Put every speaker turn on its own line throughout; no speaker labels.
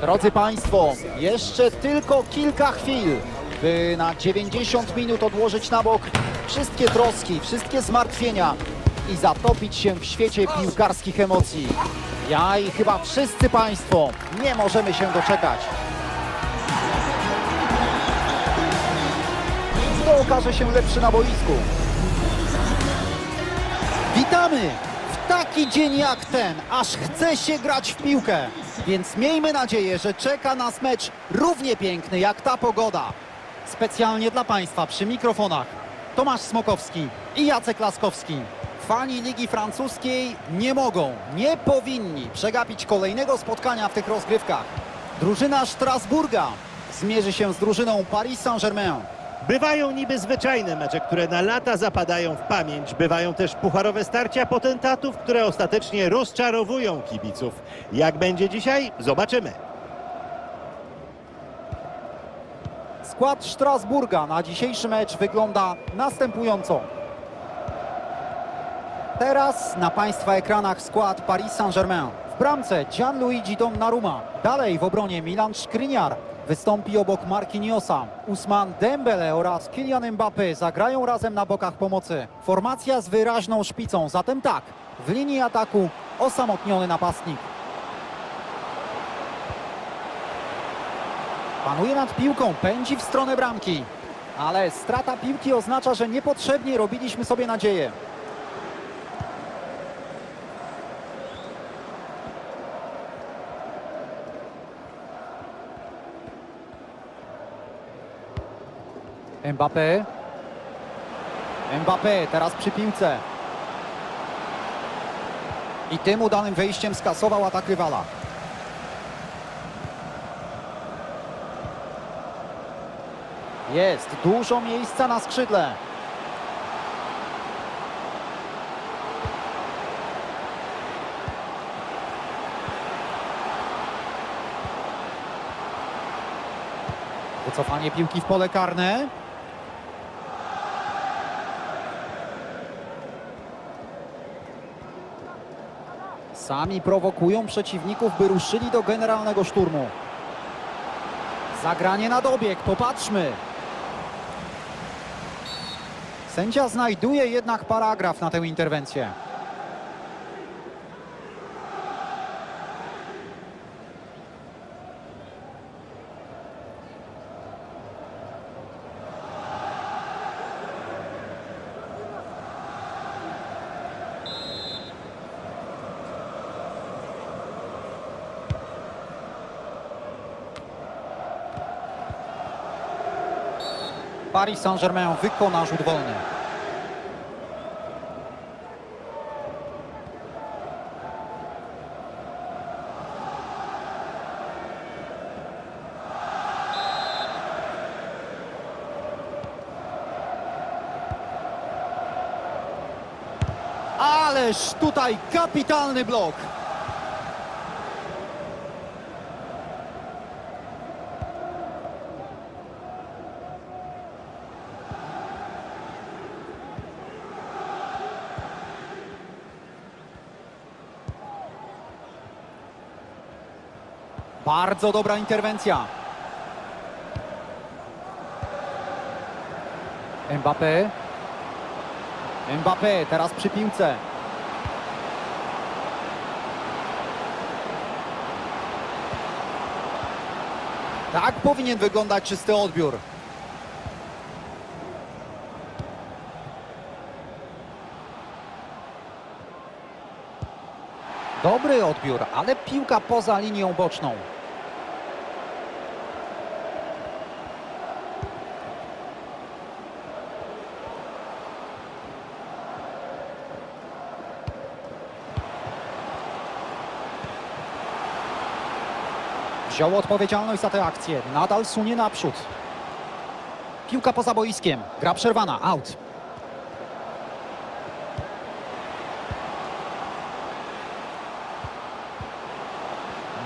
Drodzy Państwo, jeszcze tylko kilka chwil, by na 90 minut odłożyć na bok wszystkie troski, wszystkie zmartwienia i zatopić się w świecie piłkarskich emocji. Ja i chyba wszyscy Państwo nie możemy się doczekać. Kto okaże się lepszy na boisku? Witamy taki dzień jak ten, aż chce się grać w piłkę. Więc miejmy nadzieję, że czeka nas mecz równie piękny jak ta pogoda. Specjalnie dla Państwa przy mikrofonach Tomasz Smokowski i Jacek Laskowski. Fani Ligi Francuskiej nie mogą, nie powinni przegapić kolejnego spotkania w tych rozgrywkach. Drużyna Strasburga zmierzy się z drużyną Paris Saint-Germain.
Bywają niby zwyczajne mecze, które na lata zapadają w pamięć. Bywają też pucharowe starcia potentatów, które ostatecznie rozczarowują kibiców. Jak będzie dzisiaj? Zobaczymy.
Skład Strasburga na dzisiejszy mecz wygląda następująco. Teraz na Państwa ekranach skład Paris Saint-Germain. W bramce Gianluigi Donnarumma. Dalej w obronie Milan Skriniar. Wystąpi obok Marquinhosa. Usman Dembele oraz Kylian Mbappé zagrają razem na bokach pomocy. Formacja z wyraźną szpicą, zatem tak, w linii ataku osamotniony napastnik. Panuje nad piłką, pędzi w stronę bramki. Ale strata piłki oznacza, że niepotrzebnie robiliśmy sobie nadzieję. Mbappé. Mbappé teraz przy piłce. I tym udanym wejściem skasował atak rywala. Jest dużo miejsca na skrzydle. Wycofanie piłki w pole karne. Sami prowokują przeciwników, by ruszyli do generalnego szturmu. Zagranie na dobieg, popatrzmy. Sędzia znajduje jednak paragraf na tę interwencję. Paris Saint-Germain wykona rzut wolny. Ależ tutaj kapitalny blok. Bardzo dobra interwencja. Mbappé. Mbappé teraz przy piłce. Tak powinien wyglądać czysty odbiór. Dobry odbiór, ale piłka poza linią boczną. Wziął odpowiedzialność za tę akcję. Nadal sunie naprzód. Piłka poza boiskiem. Gra przerwana. Out.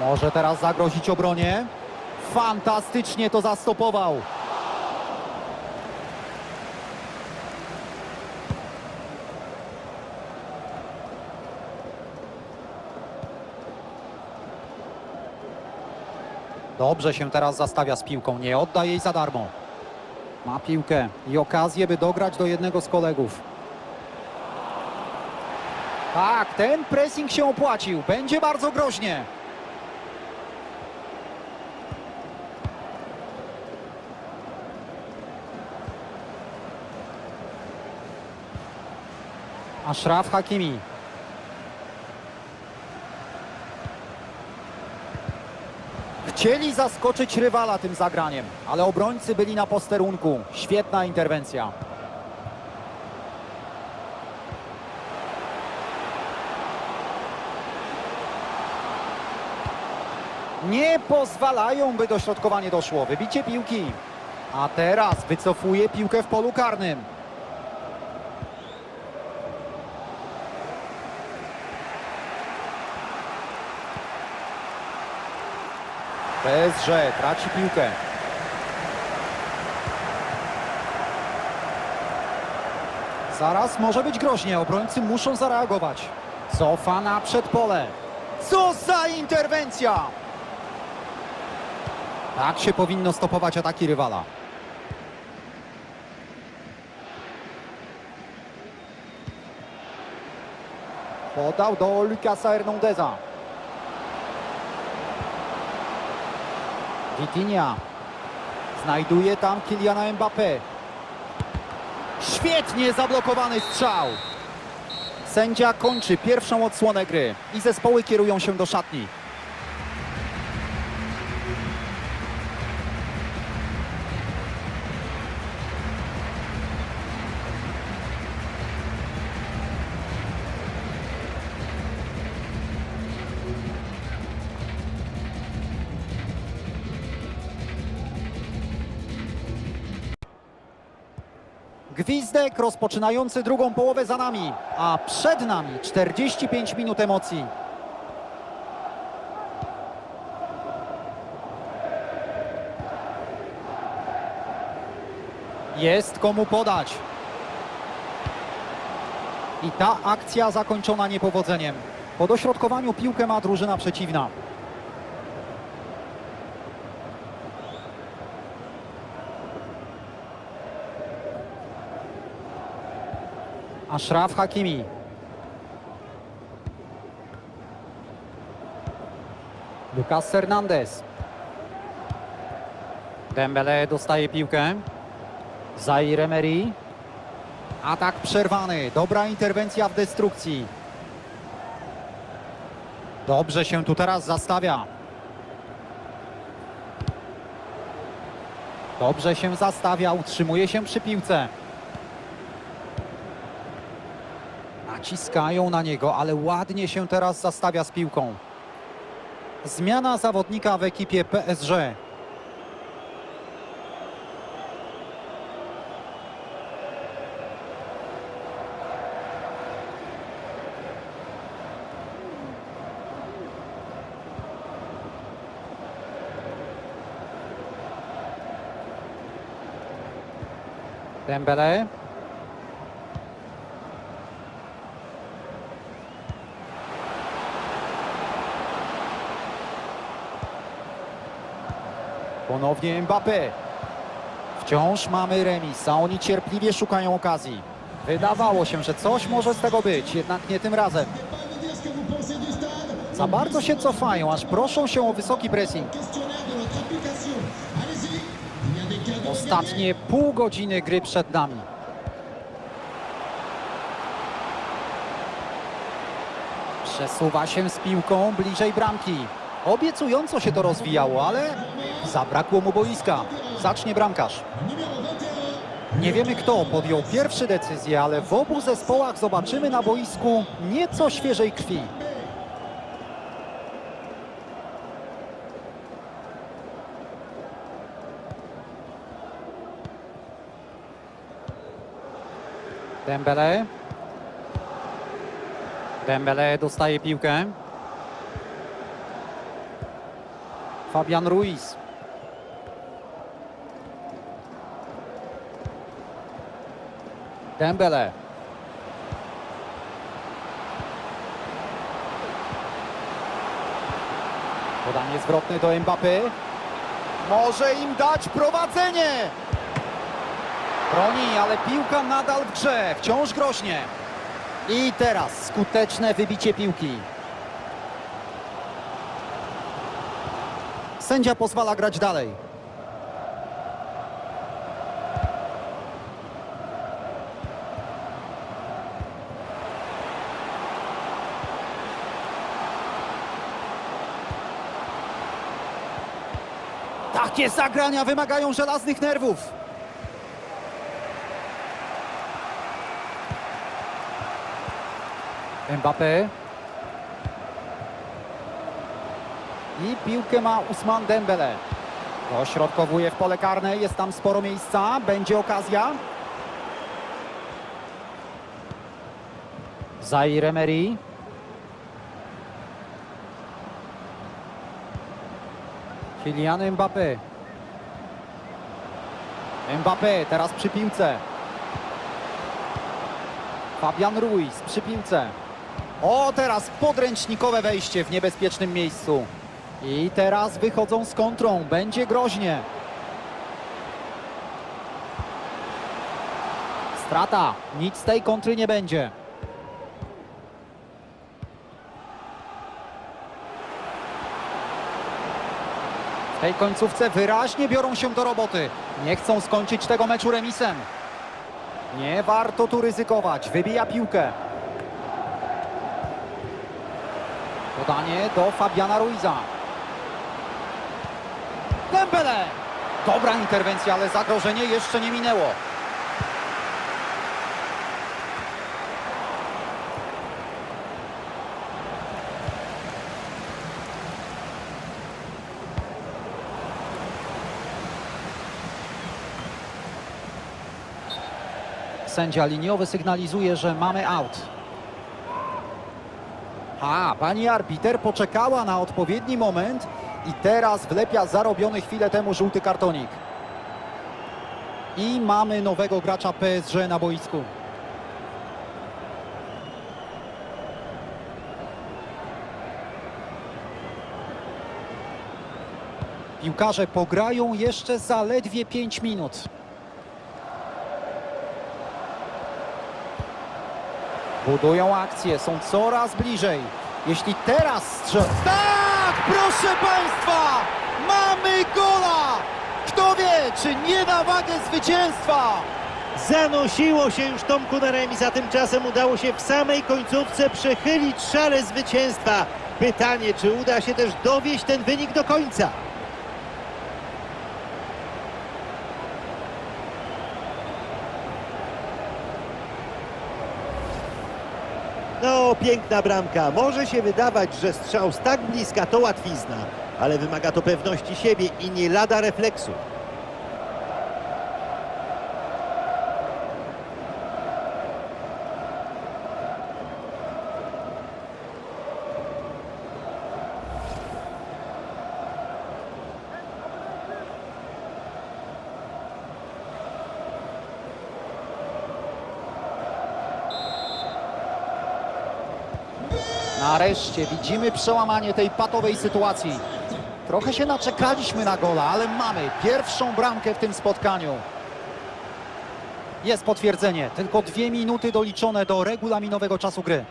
Może teraz zagrozić obronie. Fantastycznie to zastopował. Dobrze się teraz zastawia z piłką, nie odda jej za darmo. Ma piłkę i okazję, by dograć do jednego z kolegów. Tak, ten pressing się opłacił. Będzie bardzo groźnie. Ashraf Hakimi. Chcieli zaskoczyć rywala tym zagraniem, ale obrońcy byli na posterunku. Świetna interwencja. Nie pozwalają, by dośrodkowanie doszło. Wybicie piłki. A teraz wycofuje piłkę w polu karnym. PSG traci piłkę. Zaraz może być groźnie, obrońcy muszą zareagować. Cofa na przedpole. Co za interwencja! Tak się powinno stopować ataki rywala. Podał do Lucasa Hernandeza. Vitinha. Znajduje tam Kyliana Mbappé. Świetnie zablokowany strzał. Sędzia kończy pierwszą odsłonę gry i zespoły kierują się do szatni. Gwizdek rozpoczynający drugą połowę za nami, a przed nami 45 minut emocji. Jest komu podać. I ta akcja zakończona niepowodzeniem. Po dośrodkowaniu piłkę ma drużyna przeciwna. Ashraf Hakimi. Lucas Hernandez. Dembele dostaje piłkę. Zaire Emery. Atak przerwany. Dobra interwencja w destrukcji. Dobrze się tu teraz zastawia. Dobrze się zastawia, utrzymuje się przy piłce. Naciskają na niego, ale ładnie się teraz zastawia z piłką. Zmiana zawodnika w ekipie PSG. Dembele. Ponownie Mbappé. Wciąż mamy remis, a oni cierpliwie szukają okazji. Wydawało się, że coś może z tego być, jednak nie tym razem. Za bardzo się cofają, aż proszą się o wysoki pressing. Ostatnie pół godziny gry przed nami. Przesuwa się z piłką bliżej bramki. Obiecująco się to rozwijało, ale zabrakło mu boiska. Zacznie bramkarz. Nie wiemy kto podjął pierwszy decyzję, ale w obu zespołach zobaczymy na boisku nieco świeżej krwi. Dembele. Dembele dostaje piłkę. Fabian Ruiz. Dembele. Podanie zwrotne do Mbappé. Może im dać prowadzenie. Broni, ale piłka nadal w grze. Wciąż groźnie. I teraz skuteczne wybicie piłki. Sędzia pozwala grać dalej. Takie zagrania wymagają żelaznych nerwów. Mbappé. I piłkę ma Usman Dembele. Dośrodkowuje w pole karne, jest tam sporo miejsca, będzie okazja. Zaire Emery. Kylian Mbappé. Mbappé teraz przy piłce. Fabian Ruiz przy piłce. O, teraz podręcznikowe wejście w niebezpiecznym miejscu. I teraz wychodzą z kontrą. Będzie groźnie. Strata. Nic z tej kontry nie będzie. Tej końcówce wyraźnie biorą się do roboty. Nie chcą skończyć tego meczu remisem. Nie warto tu ryzykować. Wybija piłkę. Podanie do Fabiana Ruiza. Dembele! Dobra interwencja, ale zagrożenie jeszcze nie minęło. Sędzia liniowy sygnalizuje, że mamy out. A, pani arbiter poczekała na odpowiedni moment i teraz wlepia zarobiony chwilę temu żółty kartonik. I mamy nowego gracza PSG na boisku. Piłkarze pograją jeszcze zaledwie 5 minut. Budują akcję, są coraz bliżej. Jeśli teraz strzel... Tak, proszę Państwa! Mamy gola! Kto wie, czy nie na wagę zwycięstwa?
Zanosiło się już Tomku na remis, a tymczasem udało się w samej końcówce przechylić szale zwycięstwa. Pytanie, czy uda się też dowieść ten wynik do końca? Piękna bramka. Może się wydawać, że strzał z tak bliska to łatwizna, ale wymaga to pewności siebie i nie lada refleksu.
Nareszcie widzimy przełamanie tej patowej sytuacji. Trochę się naczekaliśmy na gola, ale mamy pierwszą bramkę w tym spotkaniu. Jest potwierdzenie. Tylko dwie minuty doliczone do regulaminowego czasu gry.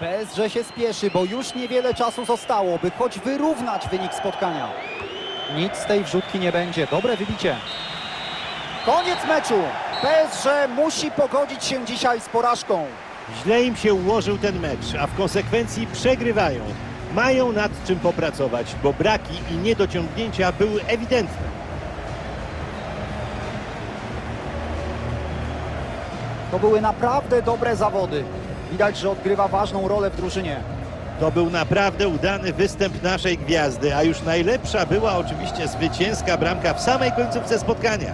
PSG się spieszy, bo już niewiele czasu zostało, by choć wyrównać wynik spotkania. Nic z tej wrzutki nie będzie. Dobre wybicie. Koniec meczu. PSG musi pogodzić się dzisiaj z porażką.
Źle im się ułożył ten mecz, a w konsekwencji przegrywają. Mają nad czym popracować, bo braki i niedociągnięcia były ewidentne.
To były naprawdę dobre zawody. Widać, że odgrywa ważną rolę w drużynie.
To był naprawdę udany występ naszej gwiazdy, a już najlepsza była oczywiście zwycięska bramka w samej końcówce spotkania.